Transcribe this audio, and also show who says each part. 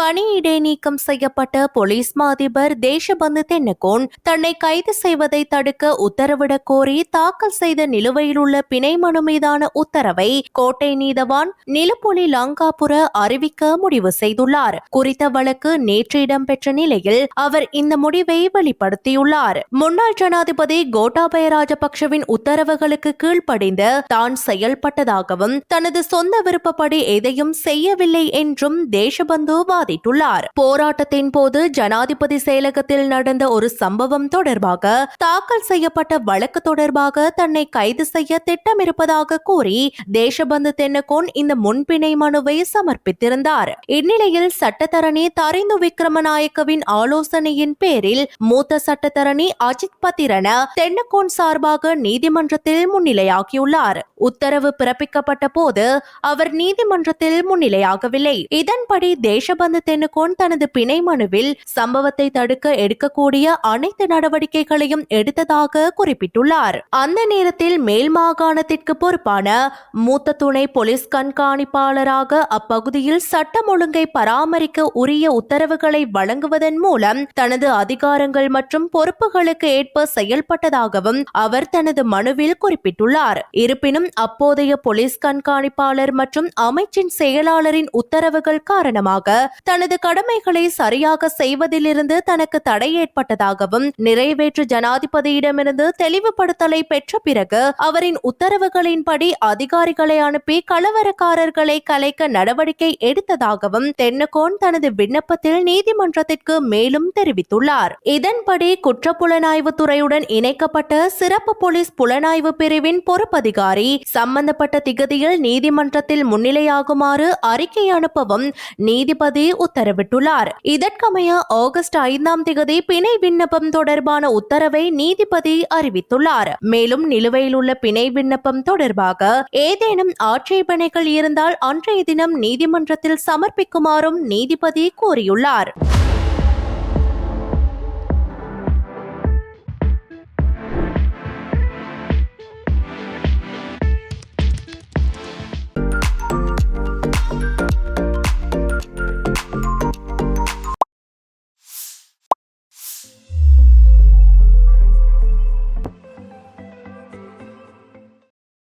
Speaker 1: பணி இடைநீக்கம் செய்யப்பட்ட போலீஸ் மாதிபர் தேசபந்து தென்னகோன் தன்னை கைது செய்வதை தடுக்க உத்தரவிடக் கோரி தாக்கல் செய்த நிலுவையில் உள்ள பிணை மனு மீதான உத்தரவை கோட்டை நீதவான் நிலப்பொலி லங்காபுர அறிவிக்க முடிவு செய்துள்ளார். குறித்த வழக்கு நேற்று இடம்பெற்ற நிலையில் அவர் இந்த முடிவை வெளிப்படுத்தியுள்ளார். முன்னாள் ஜனாதிபதி கோட்டாபய ராஜபக்ஷவின் உத்தரவுகளுக்கு கீழ்ப்படிந்து தான் செயல்பட்டதாகவும் தனது சொந்த விருப்பப்படி எதையும் செய்யவில்லை என்றும் தேசபந்து வாதிட்டுள்ளார் போராட்டத்தின் போது ஜனாதிபதி செயலகத்தில் நடந்த ஒரு சம்பவம் தொடர்பாக தாக்கல் செய்யப்பட்ட வழக்கு தொடர்பாக தன்னை கைது செய்ய திட்டமிருப்பதாக கூறி தேசபந்து தென்னகோன் இந்த முன்பிணை மனுவை சமர்ப்பித்திருந்தார். இந்நிலையில் சட்டத்தரணி தரிந்து விக்ரமநாயக்கவின் ஆலோசனையின் பேரில் மூத்த சட்டத்தரணி அஜித் பத்திரன தென்னகோன் சார்பாக நீதிமன்றத்தில் முன்னிலையாகியுள்ளார். உத்தரவு பிறப்பிக்கப்பட்ட போது அவர் நீதிமன்றத்தில் முன்னிலையாகவில்லை. இதன்படி தேசபந்து தென்னுகோன் தனது பிணை மனுவில் சம்பவத்தை தடுக்க எடுக்கக்கூடிய அனைத்து நடவடிக்கைகளையும் எடுத்ததாக குறிப்பிட்டுள்ளார். அந்த நேரத்தில் மேல் மாகாணத்திற்கு பொறுப்பான மூத்த துணை போலீஸ் கண்காணிப்பாளராக அப்பகுதியில் சட்டம் ஒழுங்கை பராமரிக்க உரிய உத்தரவுகளை வழங்குவதன் மூலம் தனது அதிகாரங்கள் மற்றும் பொறுப்புகளுக்கு ஏற்ப செயல்பட்டதாகவும் அவர் தனது மனுவில் குறிப்பிட்டுள்ளார். இருப்பினும் அப்போதைய போலீஸ் கண்காணிப்பாளர் மற்றும் அமைச்சின் செயலாளரின் உத்தரவுகள் காரணமாக தனது கடமைகளை சரியாக செய்வதிலிருந்து தனக்கு தடை ஏற்பட்டதாகவும் நிறைவேற்று ஜனாதிபதியிடமிருந்து தெளிவுபடுத்தலை பெற்ற பிறகு அவரின் உத்தரவுகளின்படி அதிகாரிகளை அனுப்பி கலவரக்காரர்களை கலைக்க நடவடிக்கை எடுத்ததாகவும் தென்னகோன் தனது விண்ணப்பத்தில் நீதிமன்றத்திற்கு மேலும் தெரிவித்துள்ளார். இதன்படி குற்றப்புலனாய்வு துறையுடன் இணைக்கப்பட்ட சிறப்பு போலீஸ் புலனாய்வு பிரிவின் பொறுப்பதிகாரி சம்பந்தப்பட்ட திகதியில் நீதிமன்றத்தில் முன்னிலையாகுமாறு அறிக்கை அனுப்பவும் நீதிபதி உத்தரவிட்டுள்ளார். இதற்கமைய ஆகஸ்ட் ஐந்தாம் திகதி பிணை விண்ணப்பம் தொடர்பான உத்தரவை நீதிபதி அறிவித்துள்ளார். மேலும் நிலுவையில் உள்ள பிணை விண்ணப்பம் தொடர்பாக ஏதேனும் ஆட்சேபனைகள் இருந்தால் அன்றைய தினம் நீதிமன்றத்தில் சமர்ப்பிக்குமாறும் நீதிபதி கூறியுள்ளார்.